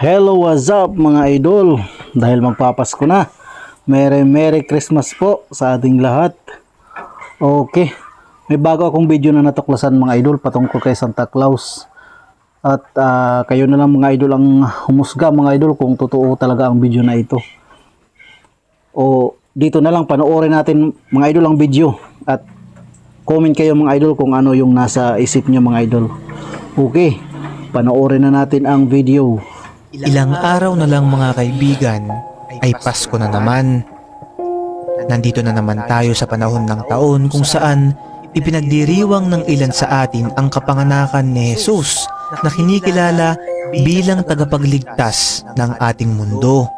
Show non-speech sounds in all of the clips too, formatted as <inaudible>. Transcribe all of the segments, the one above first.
Hello, what's up mga idol? Dahil magpapasko na. Merry Merry Christmas po sa ating lahat. Okay. May bago akong video na natuklasan mga idol patungkol kay Santa Claus. At ah, kayo na lang mga idol ang humusga mga idol kung totoo talaga ang video na ito. O dito na lang panoorin natin mga idol ang video at comment kayo mga idol kung ano yung nasa isip nyo mga idol. Okay, panoorin na natin ang video. Ilang araw na lang mga kaibigan ay Pasko na naman. Nandito na naman tayo sa panahon ng taon kung saan ipinagdiriwang ng ilan sa atin ang kapanganakan ni Jesus na kinikilala bilang tagapagligtas ng ating mundo.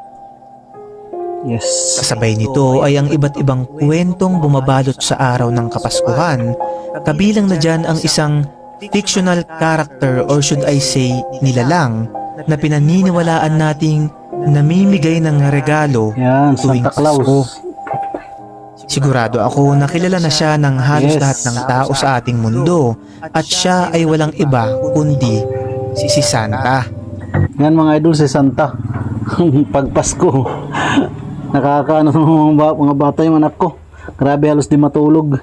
Yes. Kasabay nito ay ang iba't ibang kwentong bumabalot sa araw ng Kapaskuhan, kabilang na dyan ang isang fictional character or should I say nilalang na pinaniniwalaan nating namimigay ng regalo Yan, tuwing Santa Claus. Pasko. Sigurado ako na kilala na siya ng halos Yes. lahat ng tao sa ating mundo at siya ay walang iba kundi si, Santa. Yan mga idol si Santa. <laughs> Pag Pasko. Nakakaano ng mga, ba- mga bata yung anak ko. Grabe halos di matulog.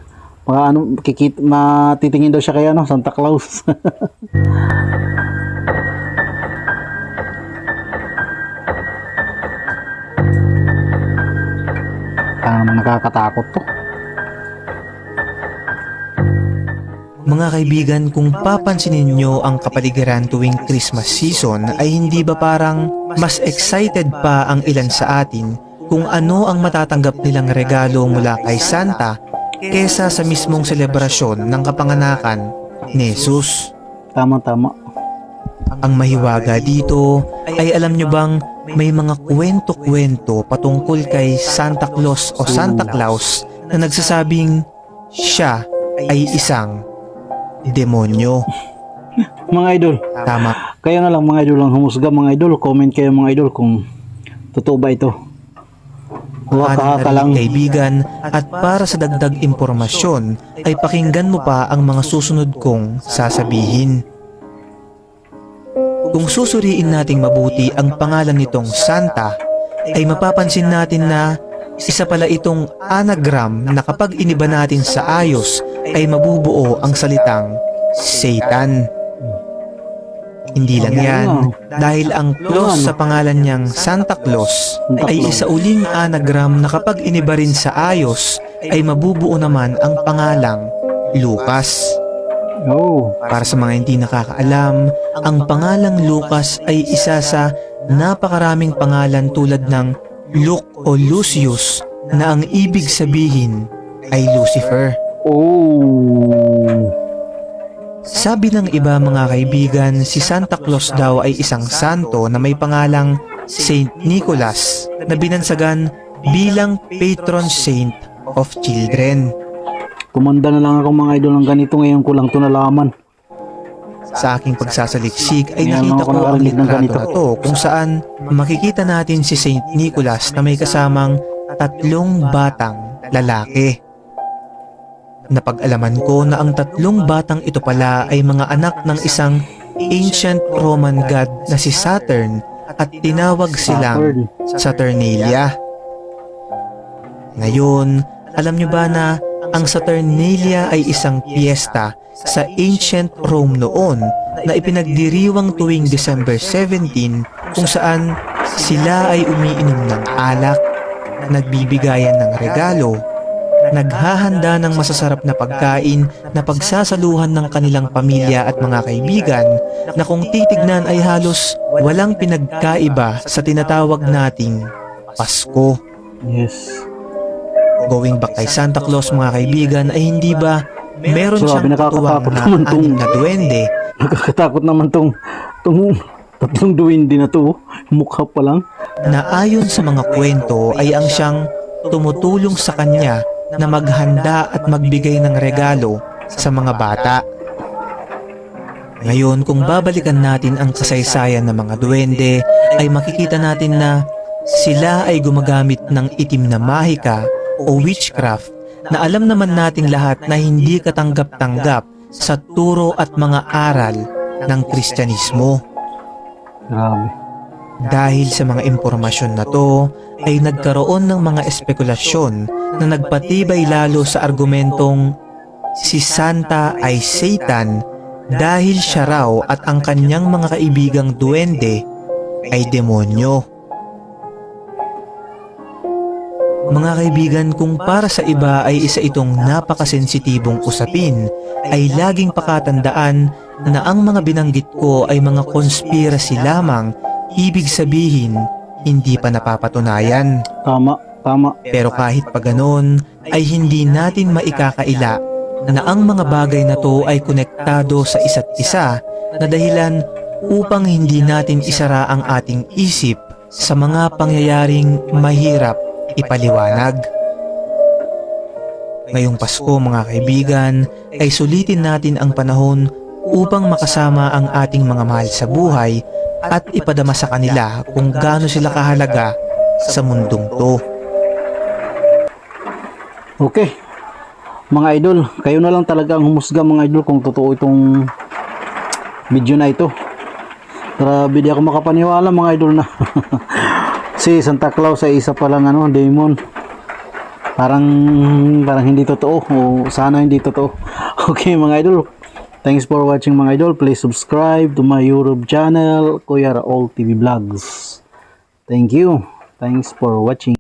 Mga ano, kikit, matitingin daw siya kay ano, Santa Claus. <laughs> Parang naman nakakatakot to. Mga kaibigan, kung papansinin nyo ang kapaligiran tuwing Christmas season ay hindi ba parang mas excited pa ang ilan sa atin kung ano ang matatanggap nilang regalo mula kay Santa kesa sa mismong selebrasyon ng kapanganakan ni Jesus. Tama, tama. Ang mahiwaga dito ay alam nyo bang may mga kwento-kwento patungkol kay Santa Claus o Santa Claus na nagsasabing siya ay isang demonyo. <laughs> Mga idol, Tama. kayo na lang mga idol ang humusga mga idol. Comment kayo mga idol kung totoo ba ito. Huwag ka lang. kaibigan at para sa dagdag impormasyon ay pakinggan mo pa ang mga susunod kong sasabihin. Kung susuriin nating mabuti ang pangalan nitong Santa, ay mapapansin natin na isa pala itong anagram na kapag iniba natin sa ayos ay mabubuo ang salitang Satan. Hindi lang yan, dahil ang Claus sa pangalan niyang Santa Claus ay isa uling anagram na kapag iniba rin sa ayos ay mabubuo naman ang pangalang Lucas. Oh, Para sa mga hindi nakakaalam, ang pangalang Lucas ay isa sa napakaraming pangalan tulad ng Luke o Lucius na ang ibig sabihin ay Lucifer. oh. Sabi ng iba mga kaibigan, si Santa Claus daw ay isang santo na may pangalang Saint Nicholas na binansagan bilang patron saint of children. Kumanda na lang ako mga idol ng ganito ngayon ko lang to nalaman. Sa aking pagsasaliksik ay nakita ko ang litrato ganito. na to kung saan makikita natin si Saint Nicholas na may kasamang tatlong batang lalaki. Napag-alaman ko na ang tatlong batang ito pala ay mga anak ng isang ancient Roman god na si Saturn at tinawag silang Saturn. Saturnalia. Ngayon, alam nyo ba na ang Saturnalia ay isang piyesta sa ancient Rome noon na ipinagdiriwang tuwing December 17 kung saan sila ay umiinom ng alak, nagbibigayan ng regalo, naghahanda ng masasarap na pagkain na pagsasaluhan ng kanilang pamilya at mga kaibigan na kung titignan ay halos walang pinagkaiba sa tinatawag nating Pasko. Yes. Going back kay Santa Claus mga kaibigan ay hindi ba meron Grabe, siyang nakakatakot katuwang na anim na duwende Nakakatakot naman tong tong tatlong duwindi na to. oh. Mukha pa lang. na ayon sa mga kwento ay ang siyang tumutulong sa kanya na maghanda at magbigay ng regalo sa mga bata. Ngayon, kung babalikan natin ang kasaysayan ng mga duwende, ay makikita natin na sila ay gumagamit ng itim na mahika o witchcraft na alam naman nating lahat na hindi katanggap-tanggap sa turo at mga aral ng Kristyanismo. Grabe. Dahil sa mga impormasyon na to, ay nagkaroon ng mga espekulasyon na nagpatibay lalo sa argumentong si Santa ay Satan dahil siya raw at ang kanyang mga kaibigang duwende ay demonyo. Mga kaibigan, kung para sa iba ay isa itong napakasensitibong usapin, ay laging pakatandaan na ang mga binanggit ko ay mga konspirasi lamang, ibig sabihin, hindi pa napapatunayan. Tama, tama. Pero kahit pa ganon, ay hindi natin maikakaila na ang mga bagay na to ay konektado sa isa't isa na dahilan upang hindi natin isara ang ating isip sa mga pangyayaring mahirap ipaliwanag. Ngayong Pasko mga kaibigan ay sulitin natin ang panahon upang makasama ang ating mga mahal sa buhay at ipadama sa kanila kung gaano sila kahalaga sa mundong to. Okay. Mga idol, kayo na lang talaga ang humusga mga idol kung totoo itong video na ito. Grabe di ako makapaniwala mga idol na. <laughs> si Santa Claus ay isa palang ano, demon. Parang parang hindi totoo o sana hindi totoo. <laughs> Okay mga idol. Thanks for watching mga idol. Please subscribe to my YouTube channel, Kuya Raol TV Vlogs. Thank you. Thanks for watching.